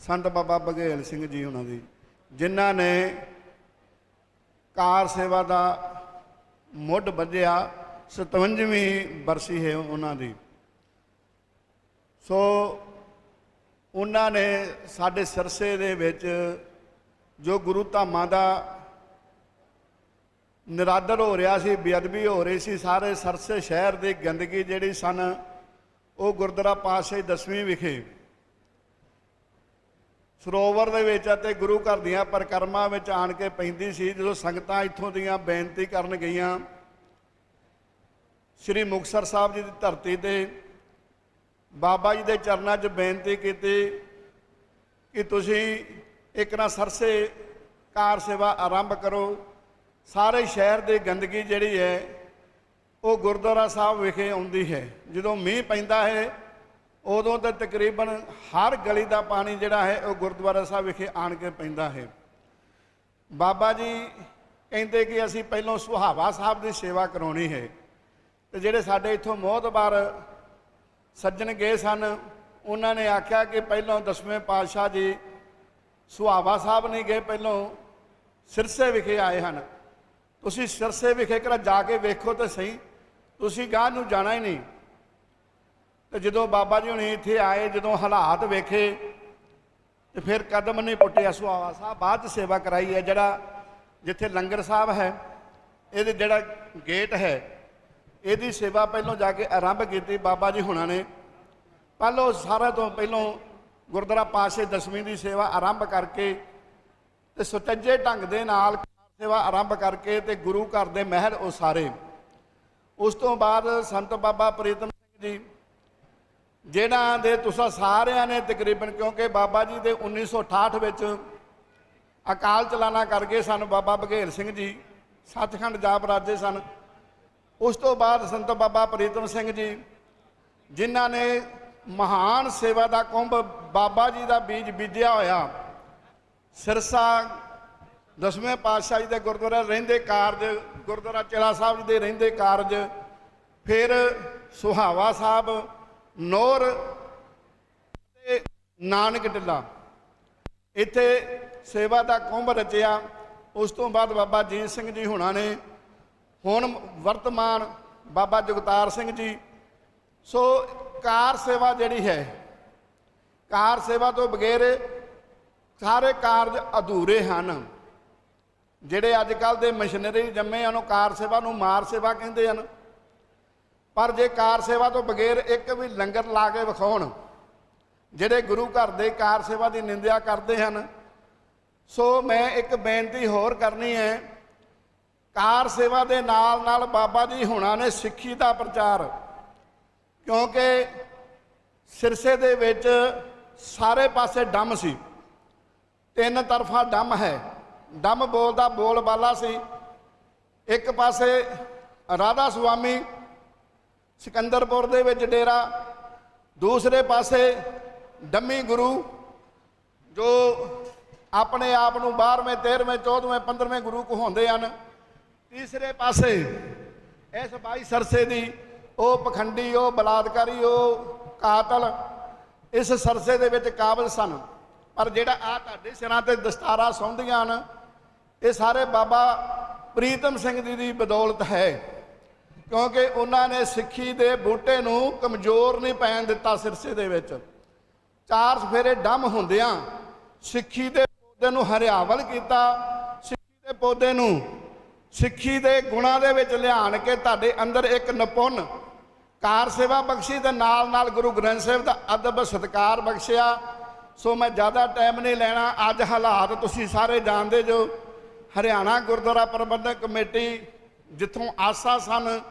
ਸੰਤ ਬਾਬਾ ਬਘੇਲ ਸਿੰਘ ਜੀ ਉਹਨਾਂ ਦੀ, ਜਿਨ੍ਹਾਂ ਨੇ ਕਾਰ ਸੇਵਾ ਦਾ ਮੁੱਢ ਬੱਧਿਆ 57ਵੀਂ ਬਰਸੀ ਹੈ ਉਹਨਾਂ ਦੀ। ਸੋ ਉਹਨਾਂ ਨੇ ਸਾਡੇ ਸਰਸੇ ਦੇ ਵਿੱਚ ਜੋ ਗੁਰੂ ਧਾਮਾਂ ਦਾ ਨਿਰਾਦਰ ਹੋ ਰਿਹਾ ਸੀ, ਬੇਅਦਬੀ ਹੋ ਰਹੀ ਸੀ, ਸਾਰੇ ਸਰਸੇ ਸ਼ਹਿਰ ਦੀ ਗੰਦਗੀ ਜਿਹੜੀ ਸਨ, ਉਹ ਗੁਰਦੁਆਰਾ ਪਾਤਸ਼ਾਹੀ ਦਸਵੀਂ ਵਿਖੇ ਸਰੋਵਰ ਦੇ ਵਿੱਚ ਅਤੇ ਗੁਰੂ ਘਰ ਦੀਆਂ ਪਰਿਕਰਮਾ ਵਿੱਚ ਆਣ ਕੇ ਪੈਂਦੀ ਸੀ, ਜਦੋਂ ਸੰਗਤਾਂ ਇੱਥੋਂ ਦੀਆਂ ਬੇਨਤੀ ਕਰਨ ਗਈਆਂ, ਸ੍ਰੀ ਮੁਕਤਸਰ ਸਾਹਿਬ ਜੀ ਦੀ ਧਰਤੀ ਤੇ ਬਾਬਾ ਜੀ ਦੇ ਚਰਨਾਂ 'ਚ ਬੇਨਤੀ ਕੀਤੀ ਕਿ ਤੁਸੀਂ ਇੱਕ ਨਾ ਸਰਸੇ ਕਾਰ ਸੇਵਾ ਆਰੰਭ ਕਰੋ। ਸਾਰੇ ਸ਼ਹਿਰ ਦੀ ਗੰਦਗੀ ਜਿਹੜੀ ਹੈ, ਉਹ ਗੁਰਦੁਆਰਾ ਸਾਹਿਬ ਵਿਖੇ ਆਉਂਦੀ ਹੈ। ਜਦੋਂ ਮੀਂਹ ਪੈਂਦਾ ਹੈ ਉਦੋਂ ਤਾਂ ਤਕਰੀਬਨ ਹਰ ਗਲੀ ਦਾ ਪਾਣੀ ਜਿਹੜਾ ਹੈ ਉਹ ਗੁਰਦੁਆਰਾ ਸਾਹਿਬ ਵਿਖੇ ਆਣ ਕੇ ਪੈਂਦਾ ਹੈ। ਬਾਬਾ ਜੀ ਕਹਿੰਦੇ ਕਿ ਅਸੀਂ ਪਹਿਲਾਂ ਸੁਹਾਵਾ ਸਾਹਿਬ ਦੀ ਸੇਵਾ ਕਰਾਉਣੀ ਹੈ। ਤੇ ਜਿਹੜੇ ਸਾਡੇ ਇੱਥੋਂ ਮੋਹਤਬਾਰ ਸੱਜਣ ਗਏ ਸਨ, ਉਹਨਾਂ ਨੇ ਆਖਿਆ ਕਿ ਪਹਿਲਾਂ ਦਸਵੇਂ ਪਾਤਸ਼ਾਹ ਜੀ ਸੁਹਾਵਾ ਸਾਹਿਬ ਨਹੀਂ ਗਏ, ਪਹਿਲਾਂ ਸਿਰਸੇ ਵਿਖੇ ਆਏ ਹਨ। ਤੁਸੀਂ ਸਿਰਸੇ ਵਿਖੇ ਕਿਹੜਾ ਜਾ ਕੇ ਵੇਖੋ ਤਾਂ ਸਹੀ। ਤੁਸੀਂ ਗਾਹ ਨੂੰ ਜਾਣਾ ਹੀ ਨਹੀਂ। ਤੇ ਜਦੋਂ ਬਾਬਾ ਜੀ ਹੁਣੇ ਇੱਥੇ ਆਏ, ਜਦੋਂ ਹਾਲਾਤ ਵੇਖੇ, ਤੇ ਫਿਰ ਕਦਮ ਨਹੀਂ ਪੁੱਟਿਆ। ਸੁਹਾਵਾ ਸਾਹਿਬ ਬਾਅਦ ਚ ਸੇਵਾ ਕਰਾਈ ਹੈ, ਜਿਹੜਾ ਜਿੱਥੇ ਲੰਗਰ ਸਾਹਿਬ ਹੈ, ਇਹਦੇ ਜਿਹੜਾ ਗੇਟ ਹੈ, ਇਹਦੀ ਸੇਵਾ ਪਹਿਲਾਂ ਜਾ ਕੇ ਆਰੰਭ ਕੀਤੀ ਬਾਬਾ ਜੀ ਹੁਣਾਂ ਨੇ। ਪਹਿਲੋਂ ਸਾਰਾ ਤੋਂ ਪਹਿਲਾਂ ਗੁਰਦੁਆਰਾ ਪਾਸ਼ੇ ਦਸਵੀਂ ਦੀ ਸੇਵਾ ਆਰੰਭ ਕਰਕੇ ਤੇ ਸੁਚੱਜੇ ਢੰਗ ਦੇ ਨਾਲ ਸੇਵਾ ਆਰੰਭ ਕਰਕੇ ਤੇ ਗੁਰੂ ਘਰ ਦੇ ਮਹਿਲ ਉਸਾਰੇ। ਉਸ ਤੋਂ ਬਾਅਦ ਸੰਤ ਬਾਬਾ ਪ੍ਰੀਤਮ ਸਿੰਘ ਜੀ ਜਿਨ੍ਹਾਂ ਦੇ ਤੁਸੀਂ ਸਾਰਿਆਂ ਨੇ ਤਕਰੀਬਨ, ਕਿਉਂਕਿ ਬਾਬਾ ਜੀ ਦੇ 1968 ਵਿੱਚ ਅਕਾਲ ਚਲਾਣਾ ਕਰ ਗਏ ਸਨ ਬਾਬਾ ਬਘੇਲ ਸਿੰਘ ਜੀ, ਸੱਚਖੰਡ ਜਾਪ ਰਾਜੇ ਸਨ। ਉਸ ਤੋਂ ਬਾਅਦ ਸੰਤ ਬਾਬਾ ਪ੍ਰੀਤਮ ਸਿੰਘ ਜੀ, ਜਿਨ੍ਹਾਂ ਨੇ ਮਹਾਨ ਸੇਵਾ ਦਾ ਕੁੰਭ ਬਾਬਾ ਜੀ ਦਾ ਬੀਜ ਬੀਜਿਆ ਹੋਇਆ, ਸਿਰਸਾ ਦਸਵੇਂ ਪਾਤਸ਼ਾਹ ਜੀ ਦੇ ਗੁਰਦੁਆਰਾ ਰਹਿੰਦੇ ਕਾਰਜ, ਗੁਰਦੁਆਰਾ ਚੇਲਾ ਸਾਹਿਬ ਜੀ ਦੇ ਰਹਿੰਦੇ ਕਾਰਜ, ਫਿਰ ਸੁਹਾਵਾ ਸਾਹਿਬ ਨੌਰ ਤੇ ਨਾਨਕ ਟਿੱਲਾ ਇੱਥੇ ਸੇਵਾ ਦਾ ਕੁੰਭ ਰਚਿਆ। ਉਸ ਤੋਂ ਬਾਅਦ ਬਾਬਾ ਜੀਤ ਸਿੰਘ ਜੀ ਹੁਣਾਂ ਨੇ, ਹੁਣ ਵਰਤਮਾਨ ਬਾਬਾ ਜਗਤਾਰ ਸਿੰਘ ਜੀ। ਸੋ ਕਾਰ ਸੇਵਾ ਜਿਹੜੀ ਹੈ, ਕਾਰ ਸੇਵਾ ਤੋਂ ਬਗੈਰ ਸਾਰੇ ਕਾਰਜ ਅਧੂਰੇ ਹਨ। ਜਿਹੜੇ ਅੱਜ ਕੱਲ ਦੇ ਮਸ਼ੀਨਰੀ ਜੰਮੇ ਹਨ, ਉਹ ਕਾਰ ਸੇਵਾ ਨੂੰ ਮਾਰ ਸੇਵਾ ਕਹਿੰਦੇ ਹਨ। ਪਰ ਜੇ ਕਾਰ ਸੇਵਾ ਤੋਂ ਬਗੈਰ ਇੱਕ ਵੀ ਲੰਗਰ ਲਾ ਕੇ ਵਿਖਾਉਣ, ਜਿਹੜੇ ਗੁਰੂ ਘਰ ਦੇ ਕਾਰ ਸੇਵਾ ਦੀ ਨਿੰਦਿਆ ਕਰਦੇ ਹਨ, ਸੋ ਮੈਂ ਇੱਕ ਬੇਨਤੀ ਹੋਰ ਕਰਨੀ ਹੈ। ਕਾਰ ਸੇਵਾ ਦੇ ਨਾਲ ਨਾਲ ਬਾਬਾ ਜੀ ਹੁਣਾਂ ਨੇ ਸਿੱਖੀ ਦਾ ਪ੍ਰਚਾਰ, ਕਿਉਂਕਿ ਸਿਰਸੇ ਦੇ ਵਿੱਚ ਸਾਰੇ ਪਾਸੇ ਡੰਮ ਸੀ। ਤਿੰਨ ਤਰਫਾ ਡੰਮ ਹੈ। ਡੰਮ ਬੋਲਦਾ ਬੋਲਬਾਲਾ ਸੀ। ਇੱਕ ਪਾਸੇ ਰਾਧਾ ਸੁਆਮੀ ਸਿਕੰਦਰਪੁਰ ਦੇ ਵਿੱਚ ਡੇਰਾ, ਦੂਸਰੇ ਪਾਸੇ ਡੰਮੀ ਗੁਰੂ, ਜੋ ਆਪਣੇ ਆਪ ਨੂੰ 12ਵੇਂ 13ਵੇਂ 14ਵੇਂ 15ਵੇਂ ਗੁਰੂ ਕਹਾਉਂਦੇ ਹਨ। ਤੀਸਰੇ ਪਾਸੇ ਇਸ ਬਾਈ ਸਰਸੇ ਦੀ ਉਹ ਪਖੰਡੀ, ਉਹ ਬਲਾਤਕਾਰੀ, ਉਹ ਕਾਤਲ ਇਸ ਸਰਸੇ ਦੇ ਵਿੱਚ ਕਾਬਲ ਸਨ। ਪਰ ਜਿਹੜਾ ਆ ਤੁਹਾਡੇ ਸਿਰਾਂ ਤੇ ਦਸਤਾਰਾ ਸੌਂਦੀਆਂ ਹਨ, ਇਹ ਸਾਰੇ ਬਾਬਾ ਪ੍ਰੀਤਮ ਸਿੰਘ ਜੀ ਦੀ ਬਦੌਲਤ ਹੈ। ਕਿਉਂਕਿ ਉਹਨਾਂ ਨੇ ਸਿੱਖੀ ਦੇ ਬੂਟੇ ਨੂੰ ਕਮਜ਼ੋਰ ਨਹੀਂ ਪੈਣ ਦਿੱਤਾ ਸਿਰਸੇ ਦੇ ਵਿੱਚ। ਚਾਰ ਸਫੇਰੇ ਡੰਮ ਹੁੰਦਿਆਂ ਸਿੱਖੀ ਦੇ ਪੌਦੇ ਨੂੰ ਹਰਿਆਵਲ ਕੀਤਾ, ਸਿੱਖੀ ਦੇ ਪੌਦੇ ਨੂੰ ਸਿੱਖੀ ਦੇ ਗੁਣਾਂ ਦੇ ਵਿੱਚ ਲਿਆਣ ਕੇ ਤੁਹਾਡੇ ਅੰਦਰ ਇੱਕ ਨਿਪੁੰਨ ਕਾਰ ਸੇਵਾ ਬਖਸ਼ੀ ਤੇ ਨਾਲ ਨਾਲ ਗੁਰੂ ਗ੍ਰੰਥ ਸਾਹਿਬ ਦਾ ਅਦਬ ਸਤਕਾਰ ਬਖਸ਼ਿਆ। ਸੋ ਮੈਂ ਜ਼ਿਆਦਾ ਟਾਈਮ ਨਹੀਂ ਲੈਣਾ, ਅੱਜ ਹਾਲਾਤ ਤੁਸੀਂ ਸਾਰੇ ਜਾਣਦੇ ਜੋ। ਹਰਿਆਣਾ ਗੁਰਦੁਆਰਾ ਪ੍ਰਬੰਧਕ ਕਮੇਟੀ ਜਿੱਥੋਂ ਆਸਾ ਸਨ